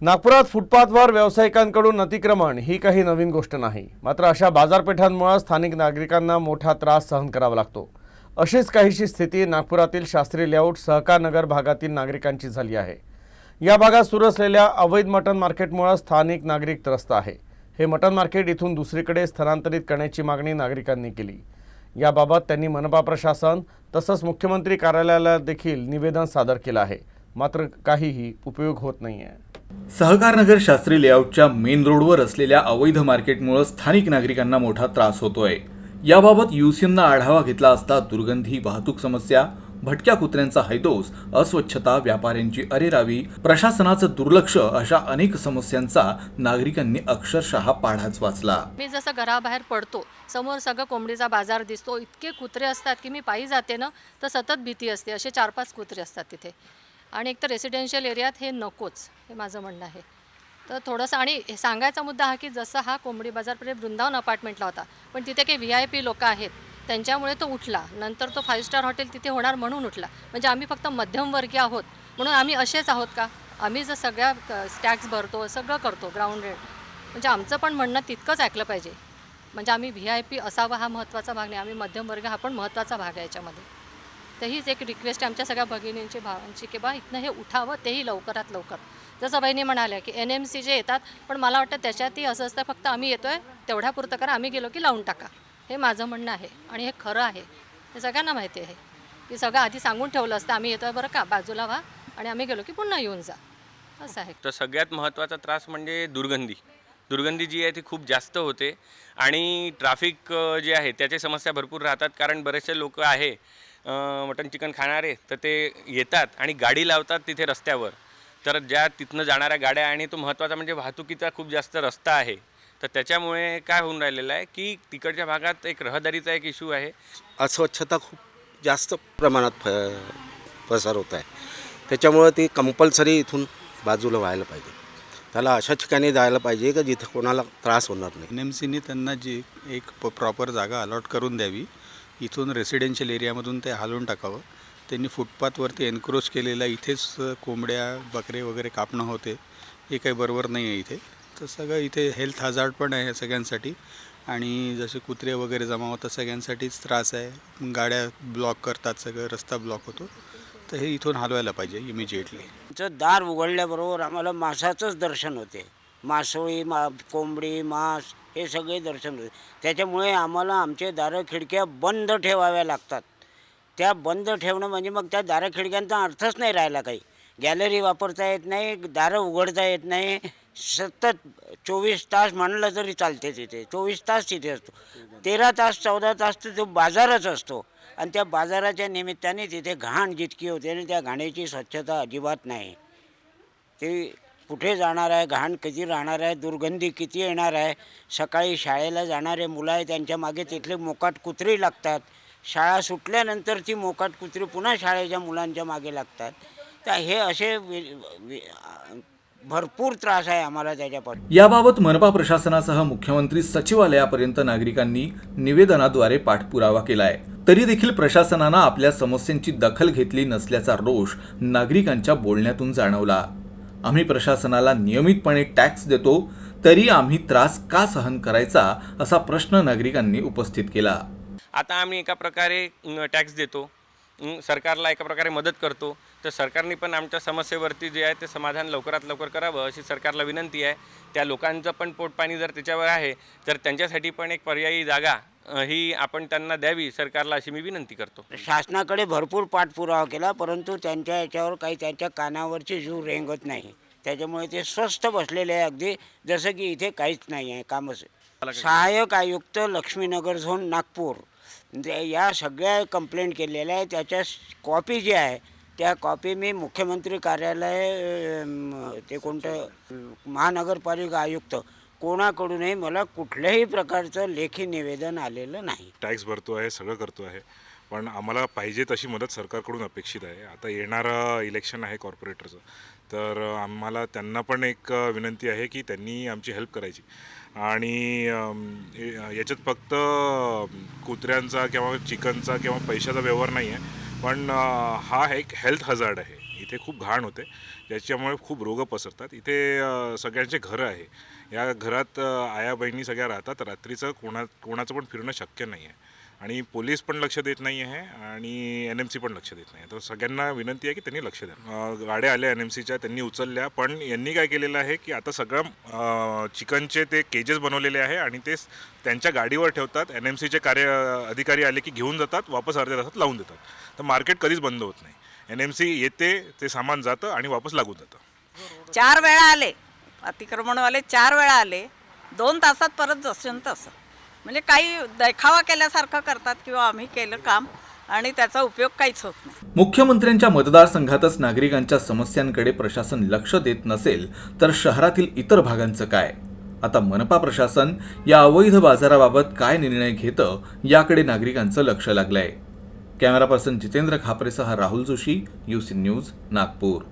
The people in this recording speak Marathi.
नागपुरात फुटपाथवर व्यावसायिकांकडून अतिक्रमण ही काही नवीन गोष्ट नाही. मात्र अशा बाजारपेठांमुळे स्थानिक नागरिकांना मोठा त्रास सहन करावा लागतो. अशीच काहीशी स्थिती नागपुरातील शास्त्री लेआउट सहकारनगर भागातील नागरिकांची झाली आहे. या भागात सुरू असलेल्या अवैध मटण मार्केटमुळे स्थानिक नागरिक त्रस्त आहे. हे मटण मार्केट इथून दुसरीकडे स्थलांतरित करण्याची मागणी नागरिकांनी केली. याबाबत त्यांनी मनपा प्रशासन तसंच मुख्यमंत्री कार्यालयाला देखील निवेदन सादर केलं आहे. मात्र काहीही उपयोग होत नाही आहे सहकारनगर शास्त्री लेआउटच्या मेन रोडवर असलेल्या अवैध मार्केटमुळे स्थानिक नागरिकांना मोठा त्रास होतोय. याबाबत युसीएमनं आढावा घेतला असता दुर्गंधी वाहतूक समस्या भटक्या कुत्र्यांचा हैदोस अस्वच्छता व्यापाऱ्यांची अरेरावी प्रशासनाचं दुर्लक्ष अशा अनेक समस्यांचा नागरिकांनी अक्षरशः पाढाच वाचला. मी जसं घराबाहेर पडतो समोर सगळं कोंबडीचा बाजार दिसतो इतके कुत्रे असतात की मी पायी जाते ना तर सतत भीती असते. असे चार पाच कुत्रे असतात तिथे. आणि एक तर रेसिडेन्शियल एरियात हे नकोच हे माझं म्हणणं आहे. तर थोडंसं आणि हे सांगायचा मुद्दा हा की जसं हा कोंबडी बाजार वृंदावन अपार्टमेंटला होता पण तिथे काही व्ही आय पी लोक आहेत त्यांच्यामुळे तो उठला. नंतर तो फाईव्ह स्टार हॉटेल तिथे होणार म्हणून उठला. म्हणजे आम्ही फक्त मध्यमवर्गीय आहोत म्हणून आम्ही असेच आहोत का? आम्ही जर सगळ्या टॅक्स भरतो सगळं करतो ग्राउंड रेट म्हणजे आमचं पण म्हणणं तितकंच ऐकलं पाहिजे. म्हणजे आम्ही व्ही आय पी असावा हा महत्त्वाचा भाग नाही आम्ही मध्यमवर्ग हा पण महत्त्वाचा भाग आहे याच्यामध्ये. तर हीच एक रिक्वेस्ट आहे आमच्या सगळ्या भगिनींची भावांची की बा इथनं हे उठावं तेही लवकरात लवकर. जसं बहिणी म्हणाल्या की एन एम सी जे येतात पण मला वाटतं त्याच्यातही असं असतं फक्त आम्ही येतो आहे तेवढ्यापुरतं करा आम्ही गेलो की लावून टाका. हे माझं म्हणणं आहे आणि हे खरं आहे. हे सगळ्यांना माहिती आहे. की सगळं आधी सांगून ठेवलं असतं आम्ही येतो आहे बरं का बाजूला व्हा आणि आम्ही गेलो की पुन्हा येऊन जा. असं आहे. तर सगळ्यात महत्त्वाचा त्रास म्हणजे दुर्गंधी. दुर्गंधी जी आहे ती खूप जास्त होते आणि ट्रॅफिक जे आहे त्याची समस्या भरपूर राहतात कारण बरेचसे लोक आहे मटन चिकन खाणारे तर ते येतात आणि गाडी लावतात तिथे रस्त्यावर. तर ज्या तिथनं जाणाऱ्या गाड्या आणि तो महत्त्वाचा म्हणजे वाहतुकीचा खूप जास्त रस्ता आहे. तर त्याच्यामुळे काय होऊन राहिलेलं आहे की तिकडच्या भागात एक रहदारीचा एक इश्यू आहे. अस्वच्छता खूप जास्त प्रमाणात फ पसार होत आहे. त्याच्यामुळं ती कंपल्सरी इथून बाजूला व्हायला पाहिजे. त्याला अशा ठिकाणी जायला पाहिजे का जिथं कोणाला त्रास होणार नाही. एन एम सीने त्यांना जी एक प प्रॉपर जागा अलॉट करून द्यावी इथून रेसिडेन्शियल एरियामधून ते हलवून टाकावं. त्यांनी फुटपाथवरती एन्क्रोच केलेला इथेच कोंबड्या बकरे वगैरे कापणं होते. हे काही बरोबर नाही आहे इथे. तर सगळं इथे हेल्थ हजार्ड पण आहे सगळ्यांसाठी. आणि जसे कुत्रे वगैरे जमा होतात सगळ्यांसाठीच त्रास आहे. गाड्या ब्लॉक करतात सगळं रस्ता ब्लॉक होतो. तर हे इथून हलवायला पाहिजे इमिजिएटली तर दार उघडल्याबरोबर आम्हाला माशाचंच दर्शन होते. मासोळी मा कोंबडी मांस हे सगळे दर्शन होते त्याच्यामुळे आम्हाला आमचे दारं खिडक्या बंद ठेवाव्या लागतात. त्या बंद ठेवणं म्हणजे मग त्या दारं खिडक्यांचा अर्थच नाही राहिला काही. गॅलरी वापरता येत नाही दारं उघडता येत नाही. सतत चोवीस तास म्हणलं तरी चालते तिथे. चोवीस तास तिथे असतो. तेरा तास चौदा तास तर तो बाजारच असतो. आणि त्या बाजाराच्या निमित्ताने तिथे घाण जितकी होते आणि त्या घाण्याची स्वच्छता अजिबात नाही. ते कुठे जाणार आहे घाण किती राहणार आहे दुर्गंधी किती येणार आहे? सकाळी शाळेला जाणारे मुलं आहे त्यांच्या मागे तिथले मोकाट कुत्री लागतात. शाळा सुटल्यानंतर ती मोकाट कुत्री पुन्हा शाळेच्या मुलांच्या मागे लागतात. तर हे असे भरपूर त्रास आहे आम्हाला त्याच्यापासून. याबाबत मनपा प्रशासनासह मुख्यमंत्री सचिवालयापर्यंत नागरिकांनी निवेदनाद्वारे पाठपुरावा केला आहे तरी देखील प्रशासनानं आपल्या समस्यांची दखल घेतली नसल्याचा रोष नागरिकांच्या बोलण्यातून जाणवला. आम्ही प्रशासनाला नियमितपणे टॅक्स देतो तरी आम्ही त्रास का सहन करायचा असा प्रश्न नागरिकांनी उपस्थित केला. आता आम्ही एका प्रकारे टॅक्स देतो. सरकारला एका प्रकारे मदत करतो. तर सरकारने पण आमच्या समस्येवरती जे आहे ते समाधान लवकरात लवकर करावं अशी सरकारला विनंती आहे. त्या लोकांचं पण पोटपाणी जर त्याच्यावर आहे तर त्यांच्यासाठी पण एक पर्यायी जागा अं, ही आपण त्यांना द्यावी सरकारला अशी मी विनंती करतो. शासनाकडे भरपूर पाठपुरावा केला परंतु त्यांच्या याच्यावर काही त्यांच्या कानावरची जीव रेंगत नाही. त्याच्यामुळे ते स्वस्थ बसलेले आहे अगदी जसं की इथे काहीच नाही आहे कामच सहाय्यक आयुक्त लक्ष्मीनगर झोन नागपूर. या सगळ्या कंप्लेंट केलेल्या आहे त्याच्या कॉपी जी आहे त्या कॉपी मी मुख्यमंत्री कार्यालय ते कोणतं महानगरपालिका आयुक्त कोणाकडूनही मला कुठल्याही प्रकारचं लेखी निवेदन आलेलं नाही. टॅक्स भरतो आहे सगळं करतो आहे. पण आम्हाला पाहिजे तशी मदत सरकारकडून अपेक्षित आहे. आता येणारं इलेक्शन आहे कॉर्पोरेटरचं तर आम्हाला त्यांना पण एक विनंती आहे की त्यांनी आमची हेल्प करायची. आणि याच्यात फक्त कुत्र्यांचा किंवा चिकनचा किंवा पैशाचा व्यवहार नाही आहे पण हा एक हेल्थ हजार्ड आहे. इथे खूप घाण होते. ज्याच्यामुळे खूप रोगं पसरतात. इथे सगळ्यांचे घरं आहे. या घरात आया बहिणी सगळ्या राहतात. रात्रीचं कोणा कोणाचं पण फिरणं शक्य नाही आहे आणि पोलीस पण लक्ष देत नाही आहे आणि एन एम सी पण लक्ष देत नाही आहे तर सगळ्यांना विनंती आहे की त्यांनी लक्ष द्या. गाड्या आल्या एन एम सीच्या त्यांनी उचलल्या. पण यांनी काय केलेलं आहे की आता सगळं चिकनचे ते केजेस बनवलेले आहे आणि ते त्यांच्या गाडीवर ठेवतात. एन एम सीचे कार्य अधिकारी आले की घेऊन जातात वापस अर्ध्या तासात लावून देतात. तर मार्केट कधीच बंद होत नाही. एन एम सी येते ते सामान जातं आणि वापस लागून जातं. चार वेळा आले अतिक्रमणवाले चार वेळा आले दोन तासात परत जसं तसं. म्हणजे काही देखावा केल्यासारखं करतात किंवा आम्ही केलं काम आणि त्याचा उपयोग काहीच होत नाही. मुख्यमंत्र्यांच्या मतदारसंघातच नागरिकांच्या समस्यांकडे प्रशासन लक्ष देत नसेल तर शहरातील इतर भागांचं काय? आता मनपा प्रशासन या अवैध बाजाराबाबत काय निर्णय घेतं याकडे नागरिकांचं लक्ष लागलंय. कॅमेरा पर्सन जितेंद्र खापरेसह राहुल जोशी यूसी न्यूज नागपूर.